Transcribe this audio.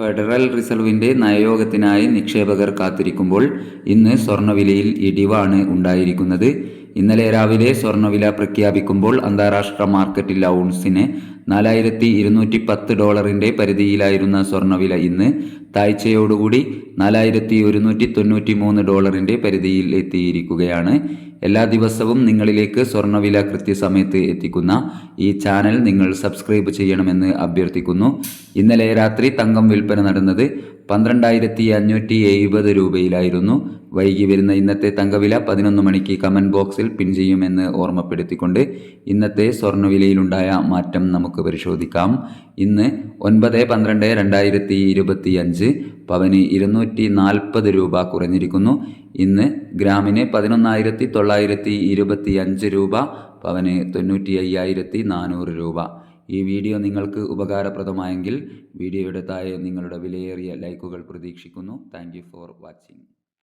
Federal റിസർവിന്റെ നയയോഗത്തിനായി നിക്ഷേപകർ കാത്തിരിക്കുമ്പോൾ ഇന്ന് സ്വർണവിലയിൽ ഇടിവാണ് ഉണ്ടായിരിക്കുന്നത്. ഇന്നലെ രാവിലെ സ്വർണവില പ്രഖ്യാപിക്കുമ്പോൾ അന്താരാഷ്ട്ര മാർക്കറ്റിൽ ഔൺസിന് നാലായിരത്തി ഇരുന്നൂറ്റി പത്ത് ഡോളറിന്റെ പരിധിയിലായിരുന്ന സ്വർണവില ഇന്ന് താഴ്ചയോടുകൂടി നാലായിരത്തി ഒരുന്നൂറ്റി തൊണ്ണൂറ്റി മൂന്ന് ഡോളറിന്റെ പരിധിയിൽ എത്തിയിരിക്കുകയാണ്. എല്ലാ ദിവസവും നിങ്ങളിലേക്ക് സ്വർണവില കൃത്യസമയത്ത് എത്തിക്കുന്ന ഈ ചാനൽ നിങ്ങൾ സബ്സ്ക്രൈബ് ചെയ്യണമെന്ന് അഭ്യർത്ഥിക്കുന്നു. ഇന്നലെ രാത്രി തങ്കം വിൽപ്പന നടന്നത് പന്ത്രണ്ടായിരത്തി അഞ്ഞൂറ്റി എഴുപത് രൂപയിലായിരുന്നു. വൈകി വരുന്ന ഇന്നത്തെ തങ്കവില പതിനൊന്ന് മണിക്ക് കമന്റ് ബോക്സിൽ പിൻ ചെയ്യുമെന്ന് ഓർമ്മപ്പെടുത്തിക്കൊണ്ട് ഇന്നത്തെ സ്വർണവിലയിലുണ്ടായ മാറ്റം നമുക്ക് പരിശോധിക്കാം. ഇന്ന് ഒൻപത് പന്ത്രണ്ട് രണ്ടായിരത്തി ഇരുപത്തി അഞ്ച് പവന് ഇരുന്നൂറ്റി നാൽപ്പത് രൂപ കുറഞ്ഞിരിക്കുന്നു. ഇന്ന് ഗ്രാമിന് പതിനൊന്നായിരത്തി തൊള്ളായിരത്തി ഇരുപത്തി അഞ്ച് രൂപ പവന് തൊണ്ണൂറ്റി അയ്യായിരത്തി നാനൂറ് രൂപ. ഈ വീഡിയോ നിങ്ങൾക്ക് ഉപകാരപ്രദമായെങ്കിൽ വീഡിയോയുടെ താഴെ നിങ്ങളുടെ വിലയേറിയ ലൈക്കുകൾ പ്രതീക്ഷിക്കുന്നു. Thank for watching.